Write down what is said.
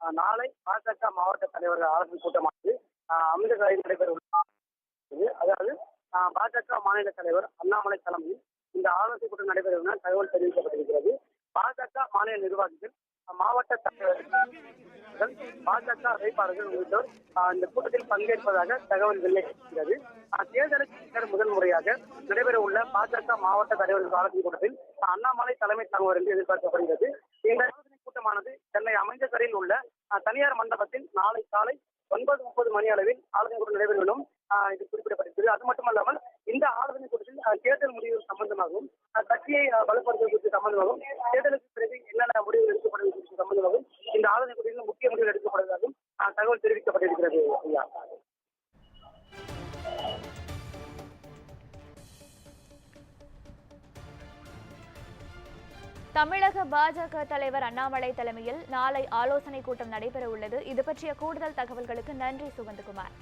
நாளை பாஜக மாவட்ட தலைவர்கள் ஆலோசனை கூட்டமானது அஹ், நடைபெற உள்ளது. அதாவது பாஜக மாநில தலைவர் அண்ணாமலை தலைமையில் இந்த ஆலோசனை கூட்டம் நடைபெறும் என தகவல் தெரிவிக்கப்பட்டிருக்கிறது. பாஜக மாநில நிர்வாகிகள் மாவட்ட தலைவர்கள் பாஜக வேட்பாளர்கள் உள்ளிட்டோர் இந்த கூட்டத்தில் பங்கேற்பதாக தகவல் வெளியிட்டிருக்கிறது தேர்தலுக்கு முதல் முறையாக நடைபெற உள்ள பாஜக மாவட்ட தலைவர்கள் ஆலோசனை கூட்டத்தில் அண்ணாமலை தலைமை தாங்குவார் என்று எதிர்பார்க்கப்படுகிறது. இந்த சென்னை அமைஞ்சகரில் உள்ள தனியார் மண்டபத்தில் நாளை காலை ஒன்பது முப்பது மணி அளவில் ஆலோசனை கூட்டம் நடைபெறும் ஆஹ் இது குறிப்பிடப்பட்டிருக்கிறது. அது மட்டுமல்லாமல் இந்த ஆலோசனை கூட்டத்தில் தேர்தல் முடிவு சம்பந்தமாகவும் கட்சியை ஆஹ் பலப்படுத்துவது குறித்து சம்பந்தமாகவும் தேர்தலுக்கு பிறகு என்னென்ன முடிவுகள் எடுக்கப்படுவது குறித்து சம்பந்தமாகவும் இந்த ஆலோசனை கூட்டத்தில் முக்கிய முடிவுகள் எடுக்கப்படுவதாகவும் தகவல் தெரிவிக்கப்பட்டிருக்கிறது ஐயா. தமிழக பாஜக தலைவர் அண்ணாமலை தலைமையில் நாளை ஆலோசனை கூட்டம் நடைபெற உள்ளது இது பற்றிய கூடுதல் தகவல்களுக்கு நன்றி சுகந்தகுமார்